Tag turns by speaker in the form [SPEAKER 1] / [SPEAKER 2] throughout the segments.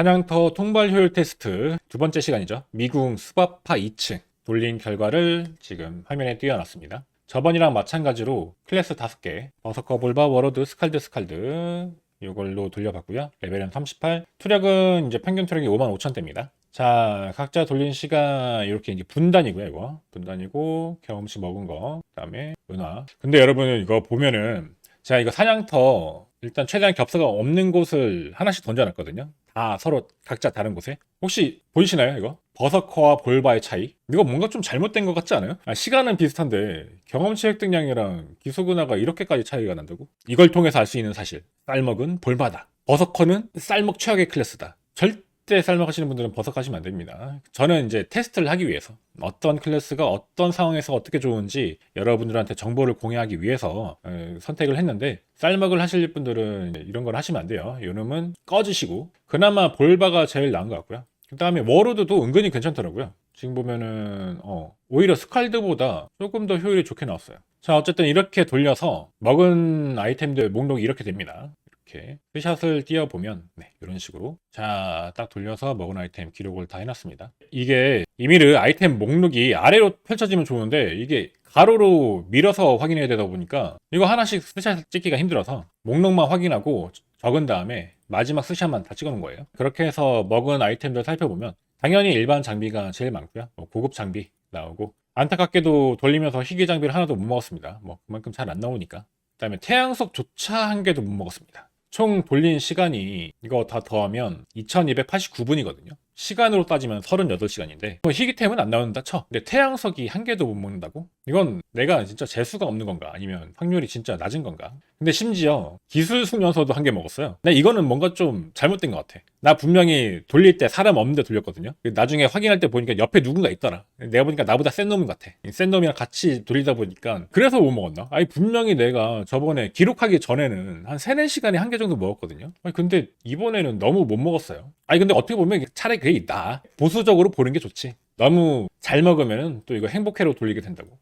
[SPEAKER 1] 한양터 통발 효율 테스트 두 번째 시간이죠. 미궁 수바파 2층 돌린 결과를 지금 화면에 띄워놨습니다. 저번이랑 마찬가지로 클래스 5개, 버서커 볼바, 워로드, 스칼드, 스칼드 이걸로 돌려봤고요. 레벨은 38, 투력은 이제 평균 투력이 5만 5천 대입니다. 자, 각자 돌린 시간 이렇게 이제 분단이고요, 이거. 분단이고 경험치 먹은 거, 그다음에 은화. 근데 여러분 이거 보면은 제가 이거 사냥터 일단 최대한 겹사가 없는 곳을 하나씩 던져놨거든요. 다 서로 각자 다른 곳에. 혹시 보이시나요, 이거? 버서커와 볼바의 차이? 이거 뭔가 좀 잘못된 것 같지 않아요? 아, 시간은 비슷한데 경험치 획득량이랑 기수근화가 이렇게까지 차이가 난다고? 이걸 통해서 알 수 있는 사실. 쌀먹은 볼바다. 버서커는 쌀먹 최악의 클래스다. 절 대 쌀먹 하시는 분들은 버섯하시면 안 됩니다. 저는 이제 테스트를 하기 위해서 어떤 클래스가 어떤 상황에서 어떻게 좋은지 여러분들한테 정보를 공유하기 위해서 어, 선택을 했는데 쌀먹을 하실 분들은 이런 걸 하시면 안 돼요. 요놈은 꺼지시고 그나마 볼바가 제일 나은 것 같고요. 그 다음에 워로드도 은근히 괜찮더라고요. 지금 보면은 어, 오히려 스칼드보다 조금 더 효율이 좋게 나왔어요. 자 어쨌든 이렇게 돌려서 먹은 아이템들 목록이 이렇게 됩니다. 이렇게 스샷을 띄워보면 네, 이런 식으로 자 딱 돌려서 먹은 아이템 기록을 다 해놨습니다. 이게 이미르 아이템 목록이 아래로 펼쳐지면 좋은데 이게 가로로 밀어서 확인해야 되다 보니까 이거 하나씩 스샷 찍기가 힘들어서 목록만 확인하고 적은 다음에 마지막 스샷만 다 찍어놓은 거예요. 그렇게 해서 먹은 아이템들 살펴보면 당연히 일반 장비가 제일 많고요. 뭐 고급 장비 나오고 안타깝게도 돌리면서 희귀 장비를 하나도 못 먹었습니다. 뭐 그만큼 잘 안 나오니까. 그 다음에 태양석조차 한 개도 못 먹었습니다 총 돌린 시간이 이거 다 더하면 2289분이거든요. 시간으로 따지면 38시간인데 뭐 희귀템은 안 나온다 쳐. 근데 태양석이 한 개도 못 먹는다고? 이건 내가 진짜 재수가 없는 건가? 아니면 확률이 진짜 낮은 건가? 근데 심지어 기술 숙련서도 한 개 먹었어요. 근데 이거는 뭔가 좀 잘못된 것 같아. 나 분명히 돌릴 때 사람 없는데 돌렸거든요. 나중에 확인할 때 보니까 옆에 누군가 있더라. 내가 보니까 나보다 센 놈인 것 같아. 센 놈이랑 같이 돌리다 보니까 그래서 못 먹었나? 아니 분명히 내가 저번에 기록하기 전에는 한 3, 4시간에 한 개 정도 먹었거든요. 아니 근데 이번에는 너무 못 먹었어요. 아니 근데 어떻게 보면 차라리 그게 있다. 보수적으로 보는 게 좋지. 너무 잘 먹으면은 또 이거 행복회로 돌리게 된다고.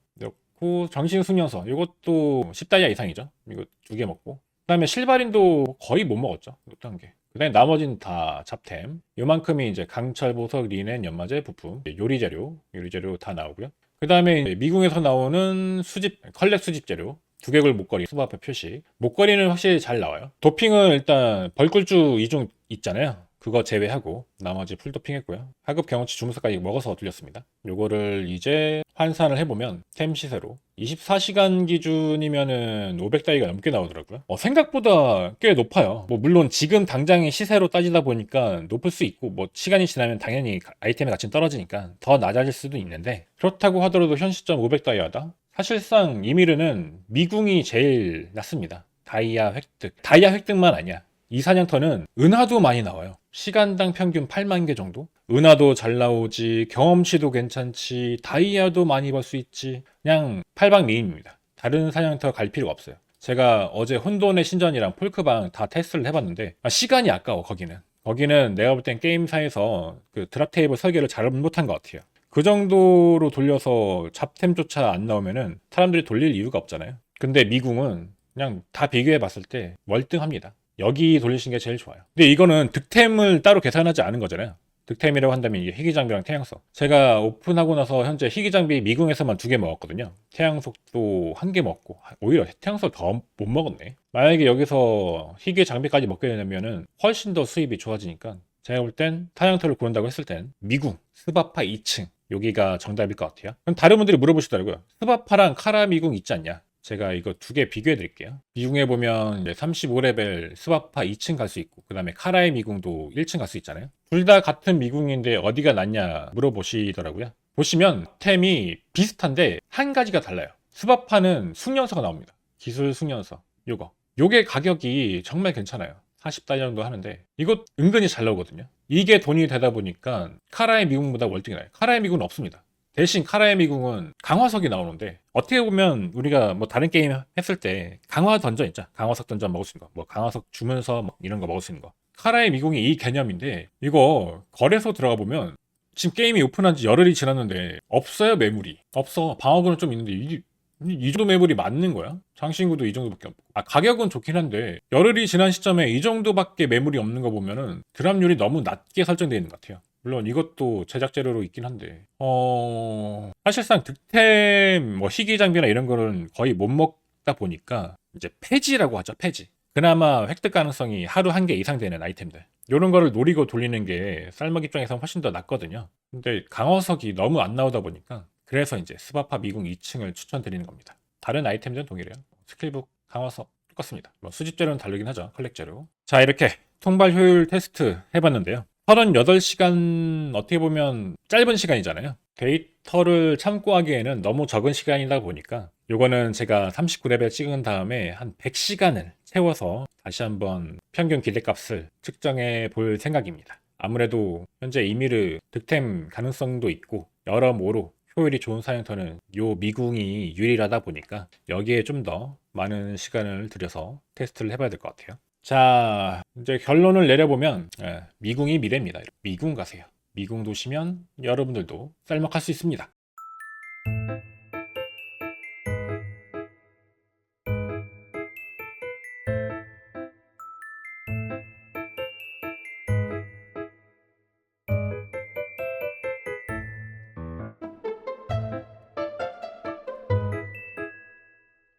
[SPEAKER 1] 그리고 정신 숙련서 이것도 10다이아 이상이죠. 이거 두 개 먹고. 그다음에 실바린도 거의 못 먹었죠. 이것도 한 개. 그다음에 나머지는 다 잡템. 요만큼이 이제 강철 보석 리넨 연마제 부품, 요리 재료, 요리 재료 다 나오고요. 그다음에 미궁에서 나오는 수집 컬렉 수집 재료. 두개골 목걸이 수바페 표시. 목걸이는 확실히 잘 나와요. 도핑은 일단 벌꿀주 이중 있잖아요. 그거 제외하고 나머지 풀 도핑했고요. 하급 경험치 주문서까지 먹어서 돌렸습니다. 요거를 이제 환산을 해보면 템 시세로 24시간 기준이면은 500다이가 넘게 나오더라고요. 어, 생각보다 꽤 높아요. 뭐 물론 지금 당장의 시세로 따지다 보니까 높을 수 있고 뭐 시간이 지나면 당연히 아이템의 가치는 떨어지니까 더 낮아질 수도 있는데 그렇다고 하더라도 현 시점 500다이아다. 사실상 이미르는 미궁이 제일 낮습니다. 다이아 획득. 다이아 획득만 아니야. 이 사냥터는 은하도 많이 나와요. 시간당 평균 8만 개 정도? 은하도 잘 나오지, 경험치도 괜찮지, 다이아도 많이 벌 수 있지. 그냥 팔방미인입니다. 다른 사냥터 갈 필요가 없어요. 제가 어제 혼돈의 신전이랑 폴크방 다 테스트를 해봤는데 아, 시간이 아까워 거기는. 거기는 내가 볼 땐 게임사에서 그 드랍 테이블 설계를 잘 못한 것 같아요. 그 정도로 돌려서 잡템조차 안 나오면은 사람들이 돌릴 이유가 없잖아요. 근데 미궁은 그냥 다 비교해 봤을 때 월등합니다. 여기 돌리신 게 제일 좋아요. 근데 이거는 득템을 따로 계산하지 않은 거잖아요. 득템이라고 한다면 이게 희귀장비랑 태양석. 제가 오픈하고 나서 현재 희귀장비 미궁에서만 두 개 먹었거든요. 태양석도 한 개 먹고 오히려 태양석 더 못 먹었네. 만약에 여기서 희귀 장비까지 먹게 되면은 훨씬 더 수입이 좋아지니까 제가 볼 땐 타양터를 고른다고 했을 땐 미궁 스바파 2층 여기가 정답일 것 같아요. 그럼 다른 분들이 물어보시더라고요. 스바파랑 카라 미궁 있지 않냐? 제가 이거 두 개 비교해 드릴게요. 미궁에 보면 35레벨 스바파 2층 갈 수 있고, 그 다음에 카라의 미궁도 1층 갈 수 있잖아요. 둘 다 같은 미궁인데 어디가 낫냐 물어보시더라고요. 보시면 템이 비슷한데 한 가지가 달라요. 스바파는 숙련서가 나옵니다. 기술 숙련서. 요거. 요게 가격이 정말 괜찮아요. 40달러 정도 하는데 이거 은근히 잘 나오거든요. 이게 돈이 되다 보니까 카라의 미궁보다 월등히 나요. 카라의 미궁은 없습니다. 대신 카라의 미궁은 강화석이 나오는데 어떻게 보면 우리가 뭐 다른 게임 했을 때 강화 던전 있죠 강화석 던전 먹을 수 있는 거 뭐 강화석 주면서 뭐 이런 거 먹을 수 있는 거 카라의 미궁이 이 개념인데 이거 거래소 들어가 보면 지금 게임이 오픈한 지 열흘이 지났는데 없어요 매물이 없어 방어구는 좀 있는데 이 이- 이 정도 매물이 맞는 거야? 장신구도 이 정도밖에 없고. 아, 가격은 좋긴 한데, 열흘이 지난 시점에 이 정도밖에 매물이 없는 거 보면은 드랍률이 너무 낮게 설정되어 있는 것 같아요. 물론 이것도 제작 재료로 있긴 한데, 어, 사실상 득템, 뭐 희귀 장비나 이런 거는 거의 못 먹다 보니까, 이제 폐지라고 하죠, 폐지. 그나마 획득 가능성이 하루 한 개 이상 되는 아이템들. 이런 거를 노리고 돌리는 게 쌀먹 입장에서 훨씬 더 낫거든요. 근데 강화석이 너무 안 나오다 보니까 그래서 이제 스바파 미궁 2층을 추천드리는 겁니다. 다른 아이템들은 동일해요. 스킬북, 강화석 똑같습니다. 뭐 수집재료는 다르긴 하죠. 컬렉 재료. 자 이렇게 통발 효율 테스트 해봤는데요. 38시간 어떻게 보면 짧은 시간이잖아요. 데이터를 참고하기에는 너무 적은 시간이다 보니까 요거는 제가 39레벨 찍은 다음에 한 100시간을 채워서 다시 한번 평균 기대값을 측정해 볼 생각입니다. 아무래도 현재 이미르 득템 가능성도 있고 여러모로 효율이 좋은 사양터는 요 미궁이 유일하다 보니까 여기에 좀 더 많은 시간을 들여서 테스트를 해봐야 될 것 같아요. 자, 이제 결론을 내려보면 예, 미궁이 미래입니다. 미궁 가세요. 미궁 도시면 여러분들도 쌀먹할 수 있습니다.